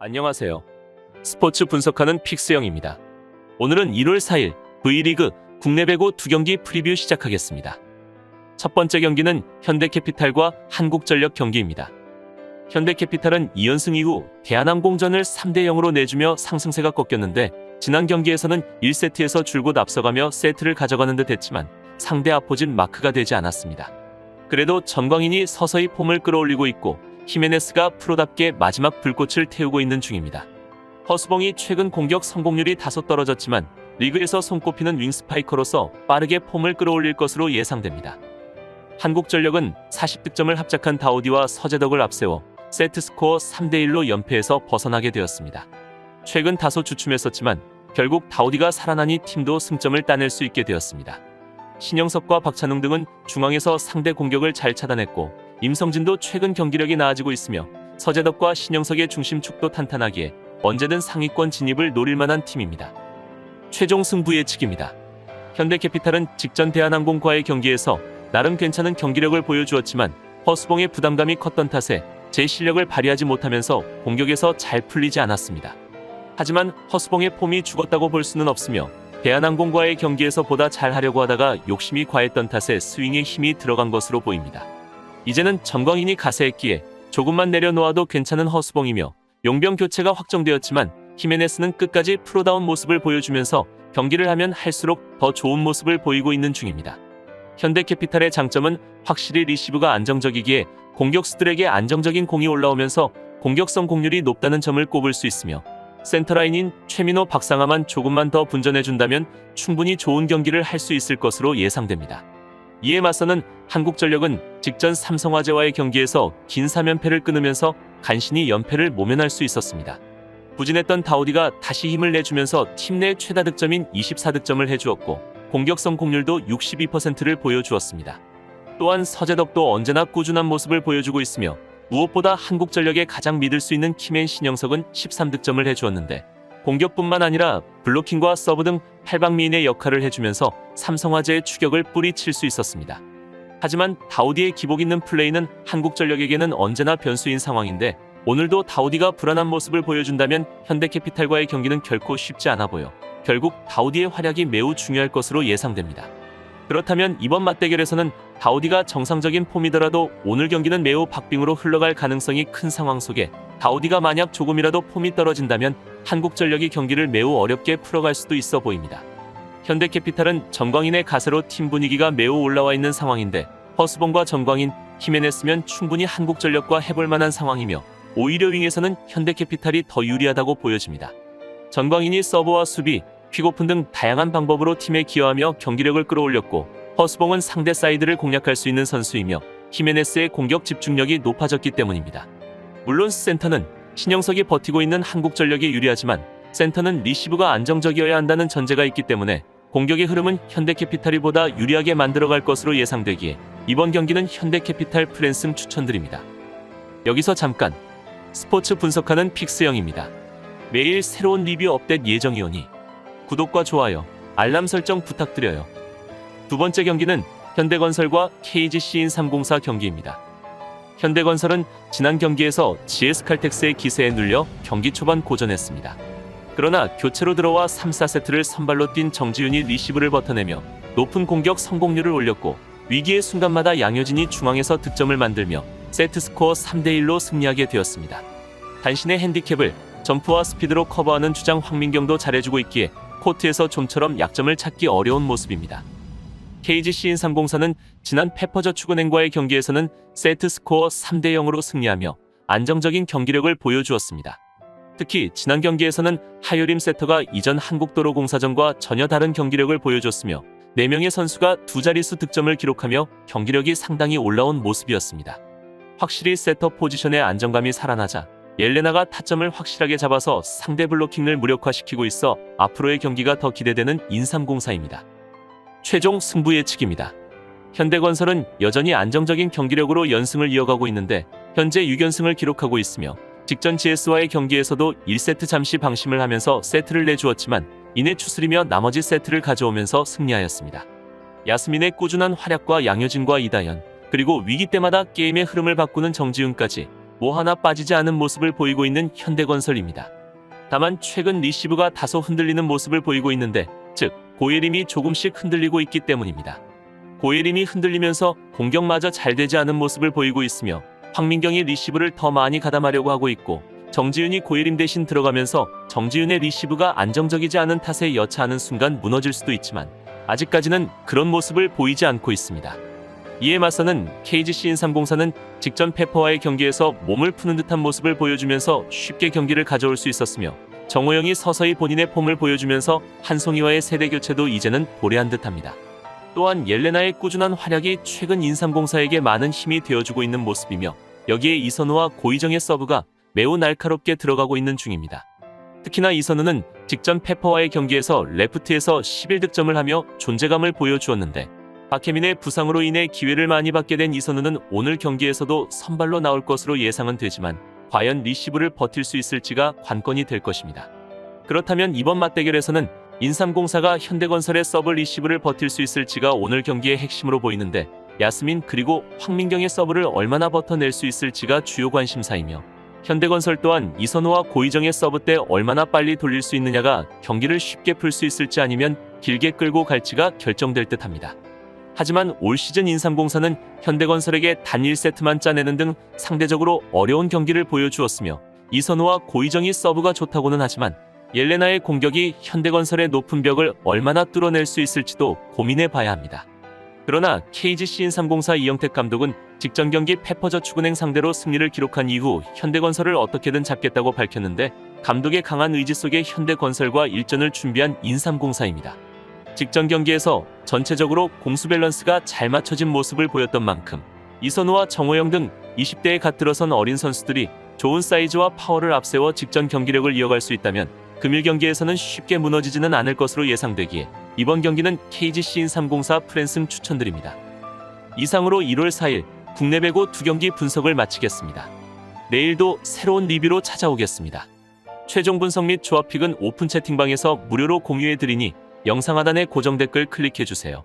안녕하세요. 스포츠 분석하는 픽스영입니다. 오늘은 1월 4일 V리그 국내 배구 두 경기 프리뷰 시작하겠습니다. 첫 번째 경기는 현대캐피탈과 한국전력 경기입니다. 현대캐피탈은 2연승 이후 대한항공전을 3대 0으로 내주며 상승세가 꺾였는데 지난 경기에서는 1세트에서 줄곧 앞서가며 세트를 가져가는 듯 했지만 상대 아포진 마크가 되지 않았습니다. 그래도 전광인이 서서히 폼을 끌어올리고 있고 히메네스가 프로답게 마지막 불꽃을 태우고 있는 중입니다. 허수봉이 최근 공격 성공률이 다소 떨어졌지만 리그에서 손꼽히는 윙스파이커로서 빠르게 폼을 끌어올릴 것으로 예상됩니다. 한국전력은 40득점을 합작한 다우디와 서재덕을 앞세워 세트스코어 3대1로 연패에서 벗어나게 되었습니다. 최근 다소 주춤했었지만 결국 다우디가 살아나니 팀도 승점을 따낼 수 있게 되었습니다. 신영석과 박찬웅 등은 중앙에서 상대 공격을 잘 차단했고 임성진도 최근 경기력이 나아지고 있으며 서재덕과 신영석의 중심축도 탄탄하기에 언제든 상위권 진입을 노릴 만한 팀입니다. 최종 승부 예측입니다. 현대캐피탈은 직전 대한항공과의 경기에서 나름 괜찮은 경기력을 보여주었지만 허수봉의 부담감이 컸던 탓에 제 실력을 발휘하지 못하면서 공격에서 잘 풀리지 않았습니다. 하지만 허수봉의 폼이 죽었다고 볼 수는 없으며 대한항공과의 경기에서 보다 잘하려고 하다가 욕심이 과했던 탓에 스윙에 힘이 들어간 것으로 보입니다. 이제는 전광인이 가세했기에 조금만 내려놓아도 괜찮은 허수봉이며 용병 교체가 확정되었지만 히메네스는 끝까지 프로다운 모습을 보여주면서 경기를 하면 할수록 더 좋은 모습을 보이고 있는 중입니다. 현대캐피탈의 장점은 확실히 리시브가 안정적이기에 공격수들에게 안정적인 공이 올라오면서 공격성 공률이 높다는 점을 꼽을 수 있으며 센터라인인 최민호 박상아만 조금만 더 분전해준다면 충분히 좋은 경기를 할 수 있을 것으로 예상됩니다. 이에 맞서는 한국전력은 직전 삼성화재와의 경기에서 긴 3연패를 끊으면서 간신히 연패를 모면할 수 있었습니다. 부진했던 다우디가 다시 힘을 내주면서 팀 내 최다 득점인 24득점을 해주었고 공격성 공률도 62%를 보여주었습니다. 또한 서재덕도 언제나 꾸준한 모습을 보여주고 있으며 무엇보다 한국전력에 가장 믿을 수 있는 키맨 신영석은 13득점을 해주었는데 공격뿐만 아니라 블로킹과 서브 등 팔방미인의 역할을 해주면서 삼성화재의 추격을 뿌리칠 수 있었습니다. 하지만 다우디의 기복 있는 플레이는 한국전력에게는 언제나 변수인 상황인데 오늘도 다우디가 불안한 모습을 보여준다면 현대캐피탈과의 경기는 결코 쉽지 않아 보여 결국 다우디의 활약이 매우 중요할 것으로 예상됩니다. 그렇다면 이번 맞대결에서는 다우디가 정상적인 폼이더라도 오늘 경기는 매우 박빙으로 흘러갈 가능성이 큰 상황 속에 다우디가 만약 조금이라도 폼이 떨어진다면 한국전력이 경기를 매우 어렵게 풀어갈 수도 있어 보입니다. 현대캐피탈은 전광인의 가세로 팀 분위기가 매우 올라와 있는 상황인데 허수봉과 전광인, 히메네스면 충분히 한국전력과 해볼 만한 상황이며 오히려 윙에서는 현대캐피탈이 더 유리하다고 보여집니다. 전광인이 서브와 수비, 퀵오픈 등 다양한 방법으로 팀에 기여하며 경기력을 끌어올렸고 허수봉은 상대 사이드를 공략할 수 있는 선수이며 히메네스의 공격 집중력이 높아졌기 때문입니다. 물론 센터는 신영석이 버티고 있는 한국전력이 유리하지만 센터는 리시브가 안정적이어야 한다는 전제가 있기 때문에 공격의 흐름은 현대캐피탈이 보다 유리하게 만들어갈 것으로 예상되기에 이번 경기는 현대캐피탈 프랜승 추천드립니다. 여기서 잠깐 스포츠 분석하는 픽스영입니다. 매일 새로운 리뷰 업데이트 예정이오니 구독과 좋아요, 알람 설정 부탁드려요. 두 번째 경기는 현대건설과 KGC인 304 경기입니다. 현대건설은 지난 경기에서 GS칼텍스의 기세에 눌려 경기 초반 고전했습니다. 그러나 교체로 들어와 3, 4세트를 선발로 뛴 정지윤이 리시브를 버텨내며 높은 공격 성공률을 올렸고 위기의 순간마다 양효진이 중앙에서 득점을 만들며 세트 스코어 3대1로 승리하게 되었습니다. 단신의 핸디캡을 점프와 스피드로 커버하는 주장 황민경도 잘해주고 있기에 코트에서 좀처럼 약점을 찾기 어려운 모습입니다. KGC인 304는 지난 페퍼저축은행과의 경기에서는 세트 스코어 3대 0으로 승리하며 안정적인 경기력을 보여주었습니다. 특히 지난 경기에서는 하유림 세터가 이전 한국도로공사전과 전혀 다른 경기력을 보여줬으며 4명의 선수가 두 자릿수 득점을 기록하며 경기력이 상당히 올라온 모습이었습니다. 확실히 세터 포지션의 안정감이 살아나자 옐레나가 타점을 확실하게 잡아서 상대 블로킹을 무력화시키고 있어 앞으로의 경기가 더 기대되는 인삼공사입니다. 최종 승부 예측입니다. 현대건설은 여전히 안정적인 경기력으로 연승을 이어가고 있는데 현재 6연승을 기록하고 있으며 직전 GS와의 경기에서도 1세트 잠시 방심을 하면서 세트를 내주었지만 이내 추스리며 나머지 세트를 가져오면서 승리하였습니다. 야스민의 꾸준한 활약과 양효진과 이다현 그리고 위기 때마다 게임의 흐름을 바꾸는 정지훈까지 뭐 하나 빠지지 않은 모습을 보이고 있는 현대건설입니다. 다만 최근 리시브가 다소 흔들리는 모습을 보이고 있는데 즉 고예림이 조금씩 흔들리고 있기 때문입니다. 고예림이 흔들리면서 공격마저 잘 되지 않은 모습을 보이고 있으며 황민경이 리시브를 더 많이 가담하려고 하고 있고 정지윤이 고예림 대신 들어가면서 정지윤의 리시브가 안정적이지 않은 탓에 여차하는 순간 무너질 수도 있지만 아직까지는 그런 모습을 보이지 않고 있습니다. 이에 맞서는 KGC 인삼공사는 직전 페퍼와의 경기에서 몸을 푸는 듯한 모습을 보여주면서 쉽게 경기를 가져올 수 있었으며 정호영이 서서히 본인의 폼을 보여주면서 한송이와의 세대 교체도 이제는 도래한 듯합니다. 또한 옐레나의 꾸준한 활약이 최근 인삼공사에게 많은 힘이 되어주고 있는 모습이며 여기에 이선우와 고이정의 서브가 매우 날카롭게 들어가고 있는 중입니다. 특히나 이선우는 직전 페퍼와의 경기에서 레프트에서 11득점을 하며 존재감을 보여주었는데 박혜민의 부상으로 인해 기회를 많이 받게 된 이선우는 오늘 경기에서도 선발로 나올 것으로 예상은 되지만 과연 리시브를 버틸 수 있을지가 관건이 될 것입니다. 그렇다면 이번 맞대결에서는 인삼공사가 현대건설의 서브 리시브를 버틸 수 있을지가 오늘 경기의 핵심으로 보이는데 야스민 그리고 황민경의 서브를 얼마나 버텨낼 수 있을지가 주요 관심사이며 현대건설 또한 이선호와 고이정의 서브 때 얼마나 빨리 돌릴 수 있느냐가 경기를 쉽게 풀 수 있을지 아니면 길게 끌고 갈지가 결정될 듯합니다. 하지만 올 시즌 인삼공사는 현대건설에게 단 1세트만 짜내는 등 상대적으로 어려운 경기를 보여주었으며 이선호와 고이정이 서브가 좋다고는 하지만 옐레나의 공격이 현대건설의 높은 벽을 얼마나 뚫어낼 수 있을지도 고민해 봐야 합니다. 그러나 KGC 인삼공사 이영택 감독은 직전 경기 페퍼저축은행 상대로 승리를 기록한 이후 현대건설을 어떻게든 잡겠다고 밝혔는데 감독의 강한 의지 속에 현대건설과 일전을 준비한 인삼공사입니다. 직전 경기에서 전체적으로 공수 밸런스가 잘 맞춰진 모습을 보였던 만큼 이선우와 정호영 등 20대에 갓 들어선 어린 선수들이 좋은 사이즈와 파워를 앞세워 직전 경기력을 이어갈 수 있다면 금일 경기에서는 쉽게 무너지지는 않을 것으로 예상되기에 이번 경기는 KGC 인 304 프랜승 추천드립니다. 이상으로 1월 4일 국내 배구 두 경기 분석을 마치겠습니다. 내일도 새로운 리뷰로 찾아오겠습니다. 최종 분석 및 조합픽은 오픈 채팅방에서 무료로 공유해 드리니 영상 하단의 고정 댓글 클릭해 주세요.